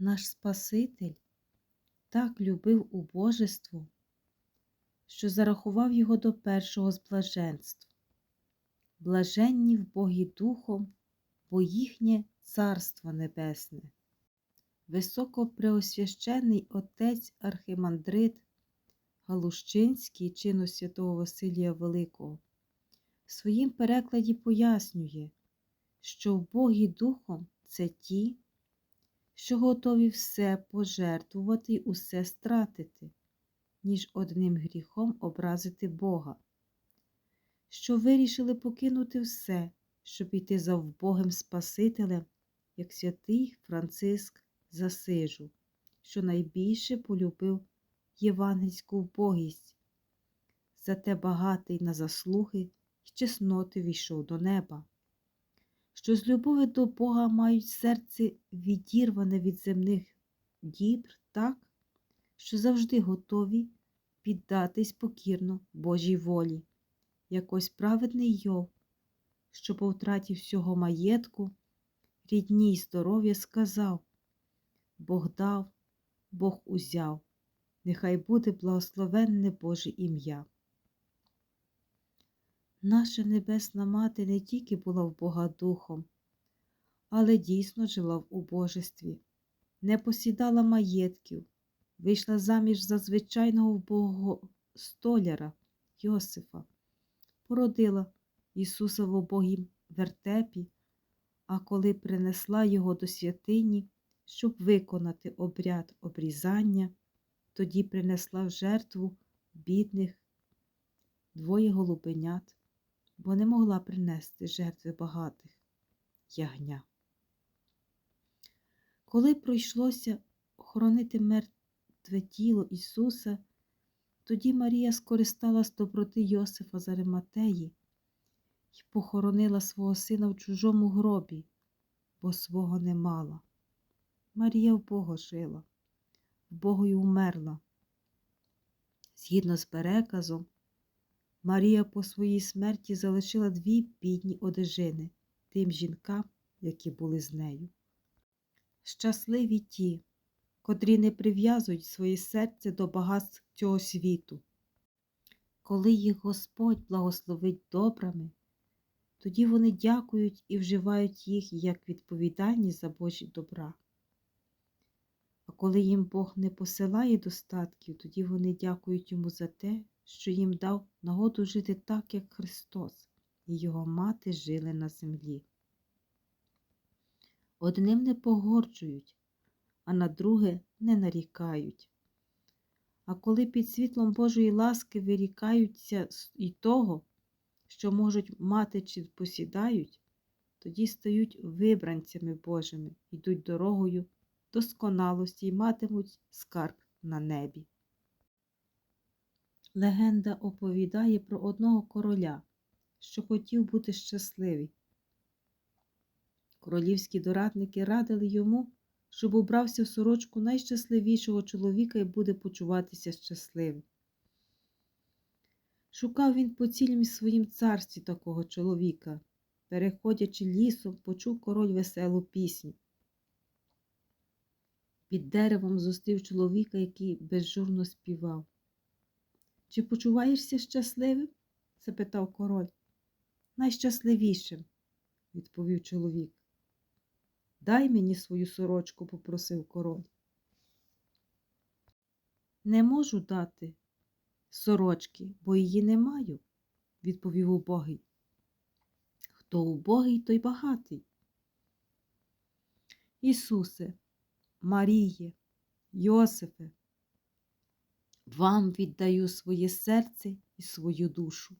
Наш Спаситель так любив убожество, що зарахував його до першого з блаженств. Блаженні в Богі Духом, бо їхнє Царство Небесне. Високопреосвящений отець Архимандрит Галущинський чину святого Василія Великого в своїм перекладі пояснює, що в Богі Духом це ті, що готові все пожертвувати й усе стратити, ніж одним гріхом образити Бога, що вирішили покинути все, щоб іти за вбогим Спасителем, як святий Франциск Засижу, що найбільше полюбив євангельську вбогість, зате багатий на заслуги й чесноти війшов до неба що з любові до Бога мають серце відірване від земних дібр так, що завжди готові піддатись покірно Божій волі, якось праведний Йов, що по втраті всього маєтку, рідні й здоров'я сказав. Бог дав, Бог узяв, нехай буде благословенне Боже ім'я. Наша Небесна Мати не тільки була в Бога Духом, але дійсно жила в убожестві, не посідала маєтків, вийшла заміж за звичайного вбогого столяра Йосифа, породила Ісуса в убогім вертепі, а коли принесла його до святині, щоб виконати обряд обрізання, тоді принесла в жертву бідних двоє голубенят бо не могла принести жертви багатих ягня. Коли пройшлося хоронити мертве тіло Ісуса, тоді Марія скористалась доброти Йосифа з Ариматеї і похоронила свого сина в чужому гробі, бо свого не мала. Марія в Бога жила, в Богу й умерла. Згідно з переказом, Марія по своїй смерті залишила дві бідні одежини тим жінкам, які були з нею. Щасливі ті, котрі не прив'язують своє серце до багатств цього світу. Коли їх Господь благословить добрами, тоді вони дякують і вживають їх як відповідальність за Божі добра. А коли їм Бог не посилає достатків, тоді вони дякують йому за те, що їм дав нагоду жити так, як Христос і його мати жили на землі. Одним не погорджують, а на друге не нарікають. А коли під світлом Божої ласки вирікаються і того, що можуть мати чи посідають, тоді стають вибранцями Божими, йдуть дорогою досконалості й матимуть скарб на небі. Легенда оповідає про одного короля, що хотів бути щасливий. Королівські дорадники радили йому, щоб убрався в сорочку найщасливішого чоловіка і буде почуватися щасливим. Шукав він по цілім своїм царстві такого чоловіка. Переходячи лісом, почув король веселу пісню. Під деревом зустрів чоловіка, який безжурно співав. Чи почуваєшся щасливим? запитав король. Найщасливішим, відповів чоловік. Дай мені свою сорочку, попросив король. Не можу дати сорочки, бо її не маю, відповів убогий. Хто убогий, той багатий. Ісусе, Маріє, Йосифе, вам віддаю своє серце і свою душу.